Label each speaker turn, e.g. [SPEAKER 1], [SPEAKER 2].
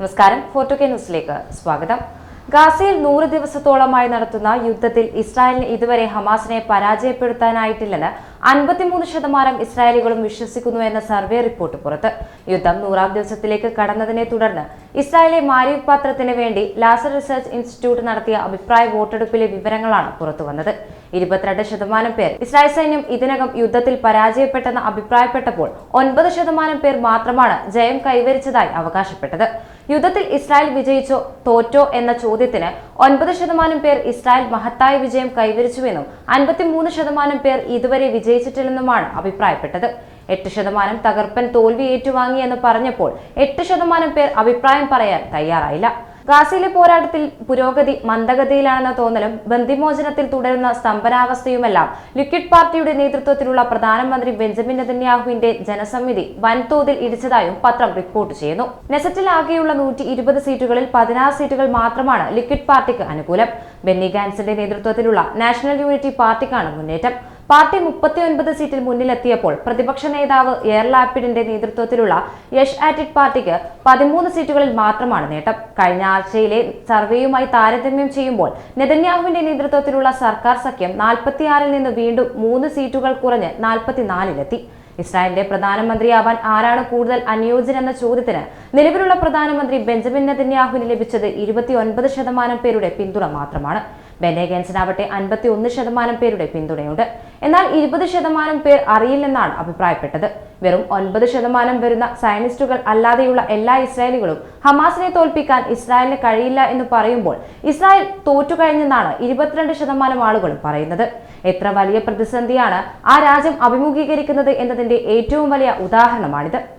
[SPEAKER 1] നമസ്കാരം. Photo K ന്യൂസിലേക്ക് സ്വാഗതം. ഗാസയിൽ നൂറ് ദിവസത്തോളമായി നടത്തുന്ന യുദ്ധത്തിൽ ഇസ്രായേലിന് ഇതുവരെ ഹമാസിനെ പരാജയപ്പെടുത്താനായിട്ടില്ലെന്ന് അൻപത്തിമൂന്ന് ശതമാനം ഇസ്രായേലികളും വിശ്വസിക്കുന്നു എന്ന സർവേ റിപ്പോർട്ട് പുറത്ത്. യുദ്ധം നൂറാം ദിവസത്തിലേക്ക് കടന്നതിനെ തുടർന്ന് ഇസ്രായേലിലെ മാരിവ് പാത്രത്തിന് വേണ്ടി ലാസർ റിസർച്ച് ഇൻസ്റ്റിറ്റ്യൂട്ട് നടത്തിയ അഭിപ്രായ വോട്ടെടുപ്പിലെ വിവരങ്ങളാണ് പുറത്തുവന്നത് ഇരുപത്തിരണ്ട് ശതമാനം പേർ ഇസ്രായേൽ സൈന്യം ഇതിനകം യുദ്ധത്തിൽ പരാജയപ്പെട്ടെന്ന് അഭിപ്രായപ്പെട്ടപ്പോൾ ഒൻപത് ശതമാനം പേർ മാത്രമാണ് ജയം കൈവരിച്ചതായി അവകാശപ്പെട്ടത്. യുദ്ധത്തിൽ ഇസ്രായേൽ വിജയിച്ചോ തോറ്റോ എന്ന ചോദ്യത്തിന് ഒൻപത് ശതമാനം പേർ ഇസ്രായേൽ മഹത്തായ വിജയം കൈവരിച്ചുവെന്നും അൻപത്തിമൂന്ന് ശതമാനം പേർ ഇതുവരെ വിജയിച്ചിട്ടില്ലെന്നുമാണ് അഭിപ്രായപ്പെട്ടത്. എട്ട് ശതമാനം തകർപ്പൻ തോൽവി ഏറ്റുവാങ്ങി എന്ന് പറഞ്ഞപ്പോൾ എട്ട് ശതമാനം പേർ അഭിപ്രായം പറയാൻ തയ്യാറായില്ല. ഗാസയിലെ പോരാട്ടത്തിൽ പുരോഗതി മന്ദഗതിയിലാണെന്ന തോന്നലും ബന്ദിമോചനത്തിൽ തുടരുന്ന സ്തംഭനാവസ്ഥയുമെല്ലാം ലിക്വിഡ് പാർട്ടിയുടെ നേതൃത്വത്തിലുള്ള പ്രധാനമന്ത്രി ബെഞ്ചമിൻ നെതന്യാഹുവിന്റെ ജനസമിതി വൻതോതിൽ ഇടിച്ചതായും പത്രം റിപ്പോർട്ട് ചെയ്യുന്നു. നെസറ്റിൽ ആകെയുള്ള നൂറ്റി ഇരുപത് സീറ്റുകളിൽ പതിനാറ് സീറ്റുകൾ മാത്രമാണ് ലിക്വിഡ് പാർട്ടിക്ക് അനുകൂലം. ബെന്നി ഗാൻസിന്റെ നേതൃത്വത്തിലുള്ള നാഷണൽ യൂണിറ്റി പാർട്ടിക്കാണ് മുന്നേറ്റം. പാർട്ടി മുപ്പത്തിയൊൻപത് സീറ്റിൽ മുന്നിലെത്തിയപ്പോൾ പ്രതിപക്ഷ നേതാവ് എയർലാപ്പിഡിന്റെ നേതൃത്വത്തിലുള്ള യഷ് ആറ്റിഡ് പാർട്ടിക്ക് പതിമൂന്ന് സീറ്റുകളിൽ മാത്രമാണ് നേട്ടം. കഴിഞ്ഞ ആഴ്ചയിലെ സർവേയുമായി താരതമ്യം ചെയ്യുമ്പോൾ നെതന്യാഹുവിന്റെ നേതൃത്വത്തിലുള്ള സർക്കാർ സഖ്യം നാൽപ്പത്തിയാറിൽ നിന്ന് വീണ്ടും മൂന്ന് സീറ്റുകൾ കുറഞ്ഞ് നാൽപ്പത്തിനാലിലെത്തി. ഇസ്രായേലിന്റെ പ്രധാനമന്ത്രിയാവാൻ ആരാണ് കൂടുതൽ അനുയോജ്യനെന്ന ചോദ്യത്തിന് നിലവിലുള്ള പ്രധാനമന്ത്രി ബെഞ്ചമിൻ നെതന്യാഹുവിന് ലഭിച്ചത് ഇരുപത്തിയൊൻപത് ശതമാനം പേരുടെ പിന്തുണ മാത്രമാണ്. ബെനേഗൻസിനാവട്ടെ അൻപത്തി ഒന്ന് ശതമാനം പേരുടെ പിന്തുണയുണ്ട്. എന്നാൽ ഇരുപത് ശതമാനം പേർ അറിയില്ലെന്നാണ് അഭിപ്രായപ്പെട്ടത്. വെറും ഒൻപത് ശതമാനം വരുന്ന സയനിസ്റ്റുകൾ അല്ലാതെയുള്ള എല്ലാ ഇസ്രായേലികളും ഹമാസിനെ തോൽപ്പിക്കാൻ ഇസ്രായേലിന് കഴിയില്ല എന്ന് പറയുമ്പോൾ ഇസ്രായേൽ തോറ്റുകഴിഞ്ഞെന്നാണ് ഇരുപത്തിരണ്ട് ശതമാനം ആളുകളും പറയുന്നത്. എത്ര വലിയ പ്രതിസന്ധിയാണ് ആ രാജ്യം അഭിമുഖീകരിക്കുന്നത് എന്നതിന്റെ ഏറ്റവും വലിയ ഉദാഹരണമാണിത്.